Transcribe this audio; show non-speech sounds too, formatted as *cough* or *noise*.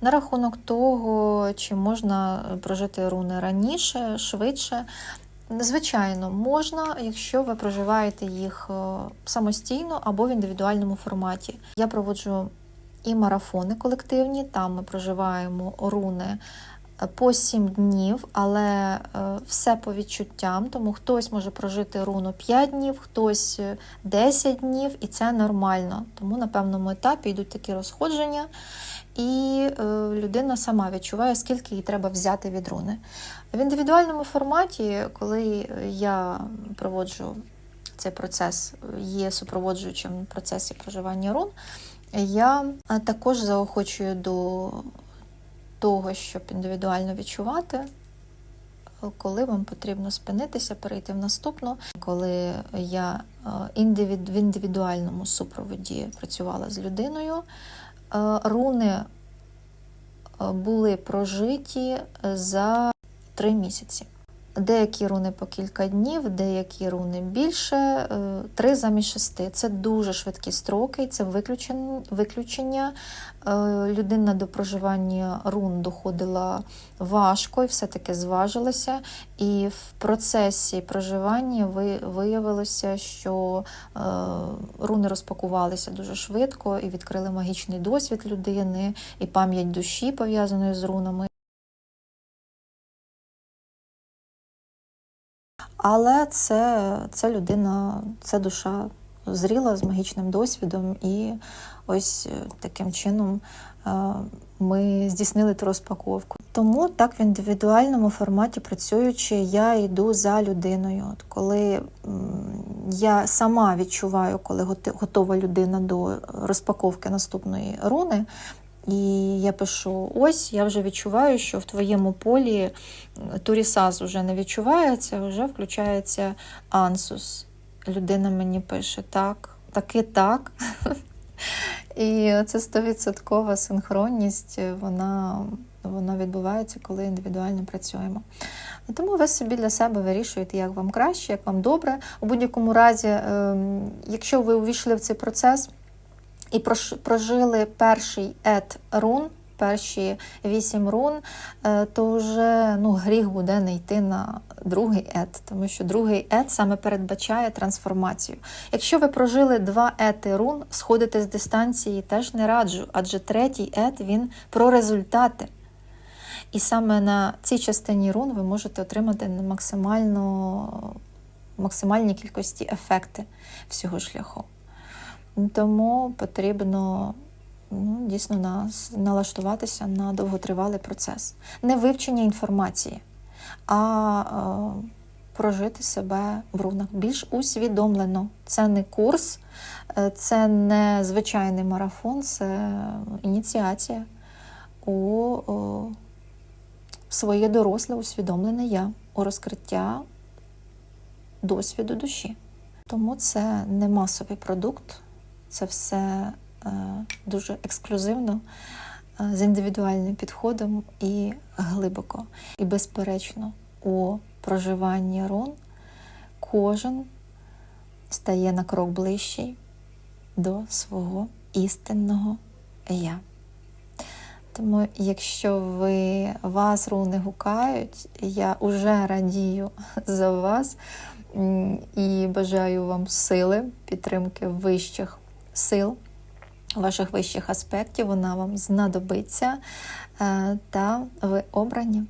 На рахунок того, чи можна прожити руни раніше, швидше. Звичайно, можна, якщо ви проживаєте їх е, самостійно або в індивідуальному форматі. Я проводжу і марафони колективні, там ми проживаємо руни е, по 7 днів, але е, все по відчуттям, тому хтось може прожити руну 5 днів, хтось е, 10 днів, і це нормально. Тому на певному етапі йдуть такі розходження, і е, людина сама відчуває, скільки їй треба взяти від руни. В індивідуальному форматі, коли я проводжу цей процес, є супроводжуючим процесі проживання рун, я е, також заохочую до того, щоб індивідуально відчувати, коли вам потрібно спинитися, перейти в наступну. Коли я е, в індивідуальному супроводі працювала з людиною, е, руни е, були прожиті за три місяці. Деякі руни по кілька днів, деякі руни більше, е, три замість шести. Це дуже швидкі строки, це виключен- виключення. Е, Людина до проживання рун доходила важко і все-таки зважилася. І в процесі проживання виявилося, що е, руни розпакувалися дуже швидко і відкрили магічний досвід людини, і пам'ять душі пов'язаної з рунами. Але це, це людина, це душа зріла з магічним досвідом, і ось е, таким чином е, ми здійснили ту розпаковку. Тому так в індивідуальному форматі працюючи, я йду за людиною. От коли я сама відчуваю, коли готова людина до розпаковки наступної руни. І я пишу: ось я вже відчуваю, що в твоєму полі Турісас вже не відчувається, вже включається ансус. Людина мені пише так, таки так. І це стовідсоткова синхронність, вона, вона відбувається, коли індивідуально працюємо. Тому ви собі для себе вирішуєте, як вам краще, як вам добре. У будь-якому разі, ем, якщо ви увійшли в цей процес і прожили перший ет рун, перші вісім рун, е, то вже ну, гріх буде не йти на другий ет, тому що другий ет саме передбачає трансформацію. Якщо ви прожили два ети рун, сходити з дистанції теж не раджу, адже третій ет він про результати. І саме на цій частині рун ви можете отримати максимально, максимальній кількості ефекти всього шляху. Тому потрібно ну, дійсно нас налаштуватися на довготривалий процес. Не вивчення інформації, а е, прожити себе в рунах більш усвідомлено. Це не курс, е, це не звичайний марафон, це ініціація у о, своє доросле усвідомлене я, у розкриття досвіду душі. Тому це не масовий продукт, це все е, дуже ексклюзивно, е, з індивідуальним підходом і глибоко. І, безперечно, у проживанні рун кожен стає на крок ближчий до свого істинного я. Тому, якщо ви вас руни гукають, я уже радію *laughs* за вас і бажаю вам сили, підтримки вищих сил, ваших вищих аспектів. Вона вам знадобиться, е, та ви обрані.